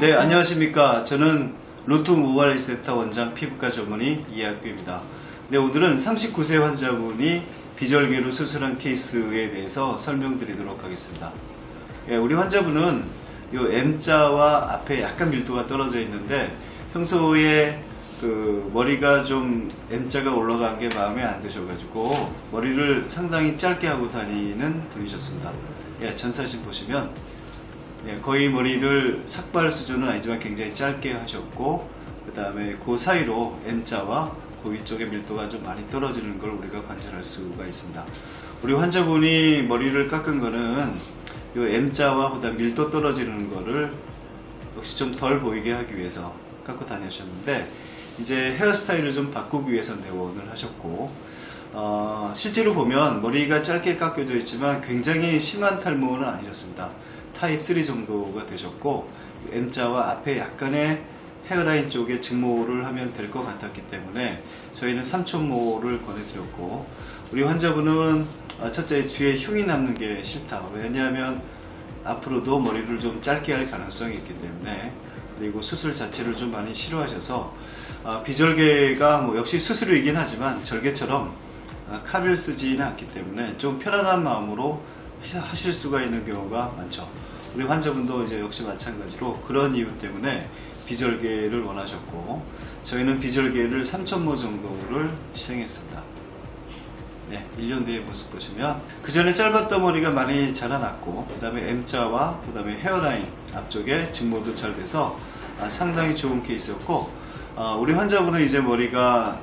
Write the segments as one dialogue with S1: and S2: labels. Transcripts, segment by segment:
S1: 네, 안녕하십니까. 저는 로투 모바일 센터 원장 피부과 전문의 이학규입니다. 네, 오늘은 39세 환자분이 비절개로 수술한 케이스에 대해서 설명드리도록 하겠습니다. 예, 우리 환자분은 이 M자와 앞에 약간 밀도가 떨어져 있는데 평소에 그 머리가 좀 M자가 올라간 게 마음에 안 드셔가지고 머리를 상당히 짧게 하고 다니는 분이셨습니다. 예, 전 사진 보시면 예, 거의 머리를 삭발 수준은 아니지만 굉장히 짧게 하셨고 그 다음에 그 사이로 M자와 그 위쪽의 밀도가 좀 많이 떨어지는 걸 우리가 관찰할 수가 있습니다. 우리 환자분이 머리를 깎은 거는 이 M자와 그다음 밀도 떨어지는 거를 역시 좀 덜 보이게 하기 위해서 깎고 다니셨는데 이제 헤어스타일을 좀 바꾸기 위해서 내원을 하셨고 어, 실제로 보면 머리가 짧게 깎여져 있지만 굉장히 심한 탈모는 아니셨습니다. 타입 3 정도가 되셨고 M자와 앞에 약간의 헤어라인 쪽에 증모를 하면 될 것 같았기 때문에 저희는 3촌모를 권해드렸고 우리 환자분은 어, 첫째 뒤에 흉이 남는 게 싫다. 왜냐하면 앞으로도 머리를 좀 짧게 할 가능성이 있기 때문에 그리고 수술 자체를 좀 많이 싫어하셔서 아, 비절개가 뭐 역시 수술이긴 하지만 절개처럼 아, 칼을 쓰지는 않기 때문에 좀 편안한 마음으로 하실 수가 있는 경우가 많죠. 우리 환자분도 이제 역시 마찬가지로 그런 이유 때문에 비절개를 원하셨고 저희는 비절개를 3천모 정도를 시행했습니다. 네, 1년 뒤의 모습 보시면 그 전에 짧았던 머리가 많이 자라났고 그 다음에 M자와 그 다음에 헤어라인 앞쪽에 증모도 잘 돼서 아, 상당히 좋은 케이스였고 아, 우리 환자분은 이제 머리가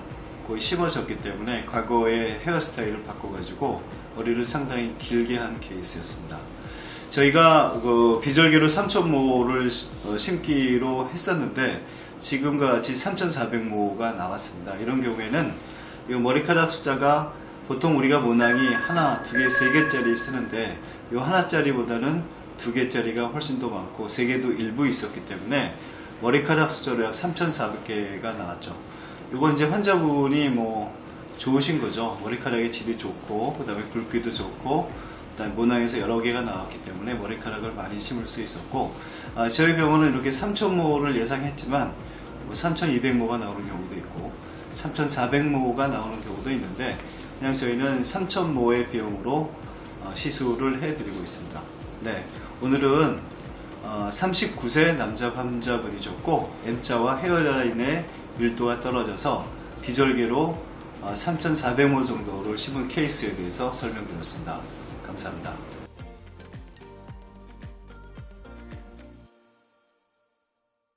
S1: 거의 심어졌기 때문에 과거의 헤어스타일을 바꿔가지고 머리를 상당히 길게 한 케이스였습니다. 저희가 그 비절개로 3,000모를 심기로 했었는데 지금과 같이 3,400모가 나왔습니다. 이런 경우에는 이 머리카락 숫자가 보통 우리가 모낭이 하나, 두 개, 세 개짜리 쓰는데 이 하나짜리보다는 두 개짜리가 훨씬 더 많고 세 개도 일부 있었기 때문에 머리카락 숫자로 약 3,400개가 나왔죠. 이건 이제 환자분이 뭐 좋으신 거죠. 머리카락의 질이 좋고 그다음에 굵기도 좋고 모낭에서 여러 개가 나왔기 때문에 머리카락을 많이 심을 수 있었고 아, 저희 병원은 이렇게 3,000모를 예상했지만 뭐 3,200모가 나오는 경우도 있고 3,400모가 나오는 경우도 있는데 그냥 저희는 3,000모의 비용으로 어, 시술을 해드리고 있습니다. 네, 오늘은 어, 39세 남자 환자분이셨고 M자와 헤어라인의 밀도가 떨어져서 비절개로 어, 3,400모 정도를 심은 케이스에 대해서 설명드렸습니다. 감사합니다.